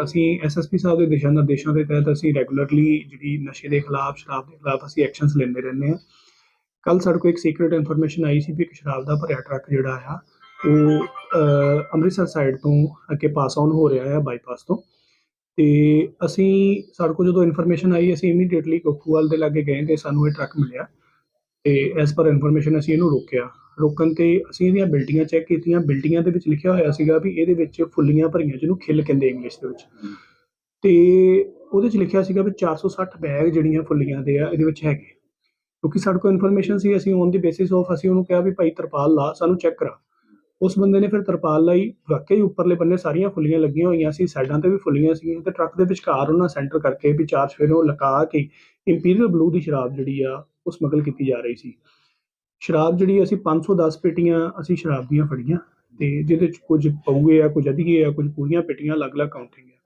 ਅ, ਅਸੀਂ ਐਸਐਸਪੀ ਸਾਹਿਬ ਦੇ ਦਿਸ਼ਾ ਨਿਰਦੇਸ਼ਾਂ ਦੇ ਤਹਿਤ ਅਸੀਂ ਰੈਗੂਲਰਲੀ ਜਿਹੜੀ ਨਸ਼ੇ ਦੇ ਖਿਲਾਫ ਸ਼ਰਾਬ ਦੇ ਖਿਲਾਫ ਅਸੀਂ ਐਕਸ਼ਨਸ ਲੈਂਦੇ ਰਹਿੰਦੇ ਹਾਂ। ਕੱਲ ਸਾਡੇ ਕੋਲ ਇੱਕ ਸੀਕ੍ਰੀਟ ਇਨਫੋਰਮੇਸ਼ਨ ਆਈ ਸੀ ਵੀ ਇੱਕ ਸ਼ਰਾਬ ਦਾ ਭਰਿਆ ਟਰੱਕ ਜਿਹੜਾ ਆ ਉਹ ਅੰਮ੍ਰਿਤਸਰ ਸਾਈਡ ਤੋਂ ਅੱਗੇ ਪਾਸ ਆਨ ਹੋ ਰਿਹਾ ਆ ਬਾਈਪਾਸ ਤੋਂ। ਤੇ ਅਸੀਂ ਸਾਡੇ ਕੋਲ ਜਦੋਂ ਇਨਫੋਰਮੇਸ਼ਨ ਆਈ ਅਸੀਂ ਇਮੀਡੀਏਟਲੀ ਕੋਕੂਵਾਲ ਦੇ ਲਾਗੇ ਗਏ ਤੇ ਸਾਨੂੰ ਇਹ ਟਰੱਕ ਮਿਲਿਆ। ਤੇ ਐਸ ਪਰ ਇਨਫੋਰਮੇਸ਼ਨ ਅਸੀਂ ਇਹਨੂੰ ਰੋਕਿਆ। ਰੋਕਣ ਤੇ ਅਸੀਂ ਇਹਦੀਆਂ ਬਿਲਡਿੰਗਾਂ ਚੈੱਕ ਕੀਤੀਆਂ। ਬਿਲਡਿੰਗਾਂ ਦੇ ਵਿੱਚ ਲਿਖਿਆ ਹੋਇਆ ਸੀਗਾ ਵੀ ਇਹਦੇ ਵਿੱਚ ਫੁੱਲੀਆਂ ਭਰੀਆਂ ਜਿਹਨੂੰ ਖਿੱਲ ਕਹਿੰਦੇ ਇੰਗਲਿਸ਼ ਦੇ ਵਿੱਚ। ਤੇ ਉਹਦੇ ਚ ਲਿਖਿਆ ਸੀਗਾ ਵੀ 460 ਬੈਗ ਜਿਹੜੀਆਂ ਫੁੱਲੀਆਂ ਦੇ ਆ ਇਹਦੇ ਵਿੱਚ ਹੈਗੇ। ਕਿਉਂਕਿ ਸਾਡੇ ਕੋਲ ਇਨਫੋਰਮੇਸ਼ਨ ਸੀ ਅਸੀਂ ਔਨ ਦੀ ਬੇਸਿਸ ਆਫ ਅਸੀਂ ਉਹਨੂੰ ਕਿਹਾ ਵੀ ਭਾਈ ਤਰਪਾਲ ਲਾ ਸਾਨੂੰ ਚੈੱਕ ਕਰਾ। ਉਸ ਬੰਦੇ ਨੇ ਫਿਰ ਤਰਪਾਲ ਲਾਈ ਵਾਕਈ ਉੱਪਰਲੇ ਬੰਨੇ ਸਾਰੀਆਂ ਫੁੱਲੀਆਂ ਲੱਗੀਆਂ ਹੋਈਆਂ ਸੀ ਸਾਈਡਾਂ ਤੇ ਵੀ ਫੁੱਲੀਆਂ ਸੀਗੀਆਂ ਤੇ ਟਰੱਕ ਦੇ ਵਿਚਕਾਰ ਉਹਨਾਂ ਸੈਂਟਰ ਕਰਕੇ ਵੀ ਚਾਰ ਸਫੇਰੇ ਉਹ ਲਗਾ ਕੇ ਇੰਪੀਰੀਅਲ ਬਲੂ ਦੀ ਸ਼ਰਾਬ ਜਿਹੜੀ ਆ ਉਹ ਸਮਗਲ ਕੀਤੀ ਜਾ ਰਹੀ ਸੀ। ਸ਼ਰਾਬ ਜਿਹੜੀ ਅਸੀਂ 510 ਪੇਟੀਆਂ ਅਸੀਂ ਸ਼ਰਾਬ ਦੀਆਂ ਫੜੀਆਂ ਤੇ ਜਿਹਦੇ ਚ ਕੁਝ ਪਊਗੇ ਆ, ਕੁਝ ਅਧੀਏ ਆ, ਕੁਝ ਪੂਰੀਆਂ ਪੇਟੀਆਂ, ਅਲੱਗ-ਅਲੱਗ ਕਾਊਂਟਿੰਗ ਆ।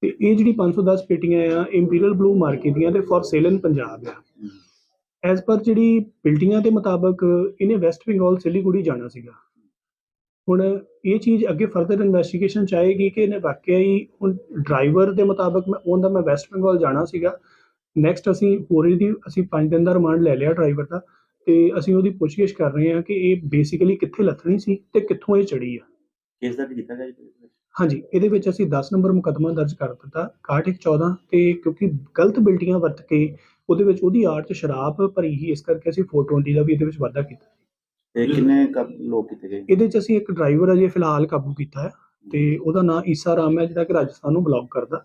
ਤੇ ਇਹ ਜਿਹੜੀ 510 ਪੇਟੀਆਂ ਆ ਇੰਪੀਰੀਅਲ ਬਲੂ ਮਾਰਕੀਟ ਦੀਆਂ ਤੇ ਫॉर ਸੇਲ ਇਨ ਪੰਜਾਬ ਆ। ਐਜ਼ ਪਰ ਜਿਹੜੀ ਬਿਲਡਿੰਗਾਂ ਦੇ ਮੁਤਾਬਕ, ਇਹਨੇ ਵੈਸਟ ਬੰਗਾਲ ਸਿਲੀਗੁੜੀ ਜਾਣਾ ਸੀਗਾ। ਹੁਣ ਇਹ ਚੀਜ਼ ਅੱਗੇ ਫਰਦਰ ਇਨਵੈਸਟੀਗੇਸ਼ਨ ਚਾਹੇਗੀ ਕਿ ਇਹਨੇ ਵਾਕਿਆ ਹੀ ਹੁਣ ਡਰਾਈਵਰ ਦੇ ਮੁਤਾਬਕ ਮੈਂ, ਉਹਦਾ ਮੈਂ ਵੈਸਟ ਬੰਗਾਲ ਜਾਣਾ ਸੀਗਾ। ਨੈਕਸਟ ਅਸੀਂ ਪੂਰੀ ਦੀ ਅਸੀਂ 5 ਦਿਨ ਦਾ ਰਿਮਾਂਡ ਲੈ ਲਿਆ ਡਰਾਈਵਰ ਦਾ। ਤੇ ਅਸੀਂ ਉਹਦੀ ਪੁੱਛਗਿੱਛ ਕਰ ਰਹੇ ਹਾਂ ਕਿ ਇਹ ਬੇਸਿਕਲੀ ਕਿੱਥੇ ਲੱਥਣੀ ਸੀ ਤੇ ਕਿੱਥੋਂ ਇਹ ਚੜੀ ਆ। ਕੇਸ ਦਰਜ ਕੀਤਾ ਗਿਆ ਜੀ ਹਾਂਜੀ ਇਹਦੇ ਵਿੱਚ ਅਸੀਂ 10 ਨੰਬਰ ਮੁਕੱਦਮਾ ਦਰਜ ਕਰ ਦਿੱਤਾ 6114 ਤੇ ਕਿਉਂਕਿ ਗਲਤ ਬਿਲਟੀਆਂ ਵਰਤ ਕੇ ਉਹਦੇ ਵਿੱਚ ਉਹਦੀ ਆੜ ਚ ਸ਼ਰਾਬ ਭਰੀ ਹੀ ਇਸ ਕਰਕੇ ਅਸੀਂ 420 ਦਾ ਵੀ ਇਹਦੇ ਵਿੱਚ ਵਾਧਾ ਕੀਤਾ ਤੇ ਕਿੰਨੇ ਲੋਕ ਕੀਤੇ ਗਏ? ਇਹਦੇ ਚ ਅਸੀਂ ਇੱਕ ਡਰਾਈਵਰ ਅਜੇ ਫਿਲਹਾਲ ਕਾਬੂ ਕੀਤਾ ਹੈ ਤੇ ਉਹਦਾ ਨਾਮ ਈਸਾ ਰਾਮ ਹੈ ਜਿਹੜਾ ਕਿ ਰਾਜਸਥਾਨ ਨੂੰ ਬਲੌਕ ਕਰਦਾ।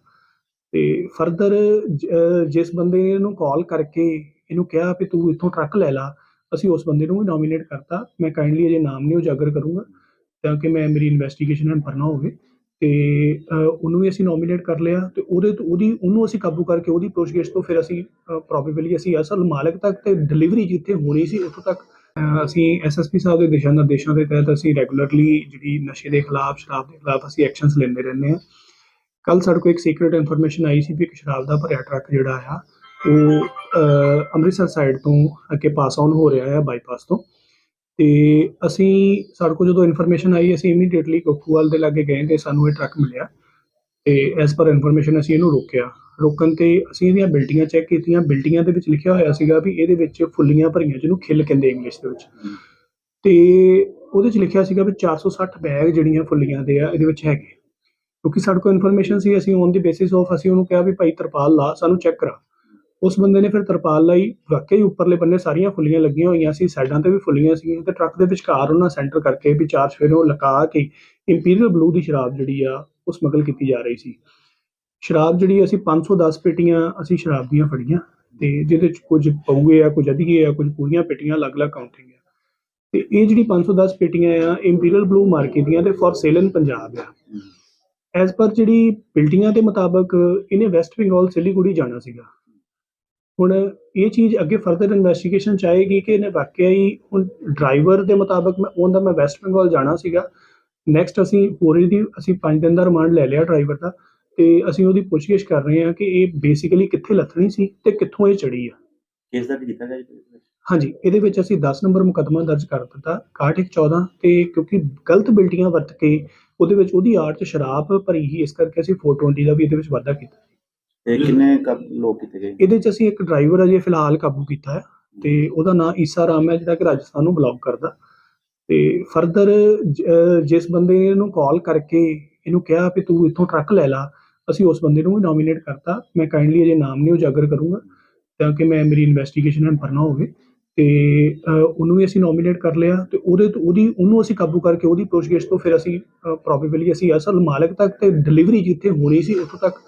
ਤੇ ਫਰਦਰ ਜਿਸ ਬੰਦੇ ਨੇ ਇਹਨੂੰ ਕਾਲ ਕਰਕੇ ਇਹਨੂੰ ਕਿਹਾ ਵੀ ਤੂੰ ਇੱਥੋਂ ਟਰੱਕ ਲੈ ਲਾ ਅਸੀਂ ਉਸ ਬੰਦੇ ਨੂੰ ਵੀ ਨੋਮੀਨੇਟ ਕਰਤਾ। ਮੈਂ ਕਾਈਂਡਲੀ ਅਜੇ ਨਾਮ ਨਹੀਂ ਉਜਾਗਰ ਕਰੂੰਗਾ ਤਾਂ ਕਿ ਮੈਂ ਮੇਰੀ ਇਨਵੈਸਟੀਗੇਸ਼ਨ ਐਂਡ ਪਰਨਾ ਹੋਵੇ। ਤੇ ਉਹਨੂੰ ਵੀ ਅਸੀਂ ਨੋਮੀਨੇਟ ਕਰ ਲਿਆ ਤੇ ਉਹਦੇ ਤੋਂ ਉਹਦੀ ਉਹਨੂੰ ਅਸੀਂ ਕਾਬੂ ਕਰਕੇ ਉਹਦੀ ਪੁੱਛਗਿੱਛ ਤੋਂ ਫਿਰ ਅਸੀਂ ਪ੍ਰੋਬੇਬਲੀ ਅਸੀਂ ਅਸਲ ਮਾਲਕ ਤੱਕ ਤੇ ਡਿਲੀਵਰੀ ਜਿੱਥੇ ਹੋਣੀ ਸੀ ਉੱਥੋਂ ਤੱਕ ਅ, ਅਸੀਂ ਐਸਐਸਪੀ ਸਾਹਿਬ ਦੇ ਦਿਸ਼ਾ ਨਿਰਦੇਸ਼ਾਂ ਦੇ ਤਹਿਤ ਅਸੀਂ ਰੈਗੂਲਰਲੀ ਜਿਹੜੀ ਨਸ਼ੇ ਦੇ ਖਿਲਾਫ ਸ਼ਰਾਬ ਦੇ ਖਿਲਾਫ ਅਸੀਂ ਐਕਸ਼ਨਸ ਲੈਂਦੇ ਰਹਿੰਦੇ ਹਾਂ। ਕੱਲ ਸਾਡੇ ਕੋਲ ਇੱਕ ਸੀਕ੍ਰੀਟ ਇਨਫੋਰਮੇਸ਼ਨ ਆਈ ਸੀ ਵੀ ਇੱਕ ਸ਼ਰਾਬ ਦਾ ਭਰਿਆ ਟਰੱਕ ਜਿਹੜਾ ਆ ਉਹ ਅੰਮ੍ਰਿਤਸਰ ਸਾਈਡ ਤੋਂ ਅੱਗੇ ਪਾਸ ਆਨ ਹੋ ਰਿਹਾ ਆ ਬਾਈਪਾਸ ਤੋਂ। ਤੇ ਅਸੀਂ, ਸਾਡੇ ਕੋਲ ਜਦੋਂ ਇਨਫੋਰਮੇਸ਼ਨ ਆਈ, ਅਸੀਂ ਇਮੀਡੀਏਟਲੀ ਕੋਕੂਵਾਲ ਦੇ ਲਾਗੇ ਗਏ ਤੇ ਸਾਨੂੰ ਇਹ ਟਰੱਕ ਮਿਲਿਆ। ਤੇ ਐਸ ਪਰ ਇਨਫੋਰਮੇਸ਼ਨ ਅਸੀਂ ਇਹਨੂੰ ਰੋਕਿਆ। ਰੋਕਣ ਤੇ ਅਸੀਂ ਇਹਦੀਆਂ ਬਿਲਡਿੰਗਾਂ ਚੈੱਕ ਕੀਤੀਆਂ। ਬਿਲਡਿੰਗਾਂ ਦੇ ਵਿੱਚ ਲਿਖਿਆ ਹੋਇਆ ਸੀਗਾ ਵੀ ਇਹਦੇ ਵਿੱਚ ਫੁੱਲੀਆਂ ਭਰੀਆਂ ਜਿਹਨੂੰ ਖਿੱਲ ਕਹਿੰਦੇ ਇੰਗਲਿਸ਼ ਦੇ ਵਿੱਚ। ਤੇ ਉਹਦੇ ਚ ਲਿਖਿਆ ਸੀਗਾ ਵੀ 460 ਬੈਗ ਜਿਹੜੀਆਂ ਫੁੱਲੀਆਂ ਦੇ ਆ, ਇਹਦੇ ਵਿੱਚ ਹੈਗੇ। ਕਿਉਂਕਿ ਸਾਡੇ ਕੋਲ ਇਨਫੋਰਮੇਸ਼ਨ ਸੀ, ਅਸੀਂ ਔਨ ਦੀ ਬੇਸਿਸ ਆਫ ਅਸੀਂ ਉਹਨੂੰ ਕਿਹਾ ਵੀ ਭਾਈ ਤਰਪਾਲ ਲਾ, ਸਾਨੂੰ ਚੈੱਕ ਕਰਾ। ਉਸ ਬੰਦੇ ਨੇ ਫਿਰ ਤਰਪਾਲ ਲਾਈ ਵਾਕਈ ਉੱਪਰਲੇ ਬੰਨੇ ਸਾਰੀਆਂ ਫੁੱਲੀਆਂ ਲੱਗੀਆਂ ਹੋਈਆਂ ਸੀ ਸਾਈਡਾਂ ਤੇ ਵੀ ਫੁੱਲੀਆਂ ਸੀਗੀਆਂ ਤੇ ਟਰੱਕ ਦੇ ਵਿਚਕਾਰ ਉਹਨਾਂ ਸੈਂਟਰ ਕਰਕੇ ਵੀ ਚਾਰ ਸਫੇਰੇ ਉਹ ਲਗਾ ਕੇ ਇੰਪੀਰੀਅਲ ਬਲੂ ਦੀ ਸ਼ਰਾਬ ਜਿਹੜੀ ਆ ਉਹ ਸਮਗਲ ਕੀਤੀ ਜਾ ਰਹੀ ਸੀ। ਸ਼ਰਾਬ ਜਿਹੜੀ ਅਸੀਂ 510 ਪੇਟੀਆਂ ਅਸੀਂ ਸ਼ਰਾਬ ਦੀਆਂ ਫੜੀਆਂ ਤੇ ਜਿਹਦੇ ਚ ਕੁਝ ਪਊਗੇ ਆ ਕੁਝ ਅਧੀਏ ਆ ਕੁਝ ਪੂਰੀਆਂ ਪੇਟੀਆਂ ਅਲੱਗ-ਅਲੱਗ ਕਾਊਂਟਿੰਗ ਆ। ਤੇ ਇਹ ਜਿਹੜੀ 510 ਪੇਟੀਆਂ ਆ ਇੰਪੀਰੀਅਲ ਬਲੂ ਮਾਰਕੇ ਦੀਆਂ ਤੇ ਫॉर ਸੇਲ ਇਨ ਪੰਜਾਬ ਆ। ਐਜ਼ ਪਰ ਜਿਹੜੀ ਬਿਲਡਿੰਗਾਂ ਦੇ ਮੁਤਾਬਕ ਇਹਨੇ ਵੈਸਟ ਬੰਗਾਲ ਸਿਲੀਗੁੜੀ ਜਾਣਾ ਸੀਗਾ। ਹੁਣ ਇਹ ਚੀਜ਼ ਅੱਗੇ ਫਰਦਰ ਇਨਵੈਸਟੀਗੇਸ਼ਨ ਚਾਹੇਗੀ ਕਿ ਇਹਨੇ ਵਾਕਿਆ ਹੀ ਹੁਣ ਡਰਾਈਵਰ ਦੇ ਮੁਤਾਬਕ ਮੈਂ ਉਹਦਾ ਮੈਂ ਵੈਸਟ ਬੰਗਾਲ ਜਾਣਾ ਸੀਗਾ। ਨੈਕਸਟ ਅਸੀਂ ਹੋਰ ਇਹਦੀ ਅਸੀਂ 5 ਦਿਨ ਦਾ ਰਿਮਾਂਡ ਲੈ ਲਿਆ ਡਰਾਈਵਰ ਦਾ ਤੇ ਅਸੀਂ ਉਹਦੀ ਪੁੱਛਗਿੱਛ ਕਰ ਰਹੇ ਹਾਂ ਕਿ ਇਹ ਬੇਸਿਕਲੀ ਕਿੱਥੇ ਲੱਥਣੀ ਸੀ ਤੇ ਕਿੱਥੋਂ ਇਹ ਚੜੀ ਆ। ਕੇਸ ਦਰਜ ਕੀਤਾ ਗਿਆ ਹਾਂਜੀ ਇਹਦੇ ਵਿੱਚ ਅਸੀਂ 10 ਨੰਬਰ ਮੁਕੱਦਮਾ ਦਰਜ ਕਰ ਦਿੱਤਾ 6114 ਤੇ ਕਿਉਂਕਿ ਗਲਤ ਬਿਲਟੀਆਂ ਵਰਤ ਕੇ ਉਹਦੇ ਵਿੱਚ ਉਹਦੀ ਆੜ ਚ ਸ਼ਰਾਬ ਭਰੀ ਹੀ ਇਸ ਕਰਕੇ ਅਸੀਂ 420 ਦਾ ਵੀ ਇਹਦੇ ਵਿੱਚ ਵਾਧਾ ਕੀਤਾ। ਤੇ ਕਿੰਨੇ ਲੋਕ ਕੀਤੇ ਗਏ? ਇਹਦੇ ਚ ਅਸੀਂ ਇੱਕ ਡਰਾਈਵਰ ਅਜੇ ਫਿਲਹਾਲ ਕਾਬੂ ਕੀਤਾ ਹੈ ਤੇ ਉਹਦਾ ਨਾਮ ਈਸਾ ਰਾਮ ਹੈ ਜਿਹੜਾ ਕਿ ਰਾਜਸਥਾਨ ਨੂੰ ਬਲੌਕ ਕਰਦਾ। ਤੇ ਫਰਦਰ ਜਿਸ ਬੰਦੇ ਨੇ ਇਹਨੂੰ ਕਾਲ ਕਰਕੇ ਇਹਨੂੰ ਕਿਹਾ ਵੀ ਤੂੰ ਇੱਥੋਂ ਟਰੱਕ ਲੈ ਲਾ ਅਸੀਂ ਉਸ ਬੰਦੇ ਨੂੰ ਵੀ ਨੋਮੀਨੇਟ ਕਰਤਾ। ਮੈਂ ਕਾਈਂਡਲੀ ਅਜੇ ਨਾਮ ਨਹੀਂ ਉਜਾਗਰ ਕਰੂੰਗਾ ਤਾਂ ਕਿ ਮੈਂ ਮੇਰੀ ਇਨਵੈਸਟੀਗੇਸ਼ਨ ਐਂਡ ਪਰਨਾ ਹੋਵੇ। ਤੇ ਉਹਨੂੰ ਵੀ ਅਸੀਂ ਨੋਮੀਨੇਟ ਕਰ ਲਿਆ ਤੇ ਉਹਦੇ ਤੋਂ ਉਹਦੀ ਉਹਨੂੰ ਅਸੀਂ ਕਾਬੂ ਕਰਕੇ ਉਹਦੀ ਪੁੱਛਗਿੱਛ ਤੋਂ ਫਿਰ ਅਸੀਂ ਪ੍ਰੋਬੇਬਲੀ ਅਸੀਂ ਅਸਲ ਮਾਲਕ ਤੱਕ ਤੇ ਡਿਲੀਵਰੀ ਜਿੱਥੇ ਹੋਣੀ ਸੀ ਉੱਥੋਂ ਤੱਕ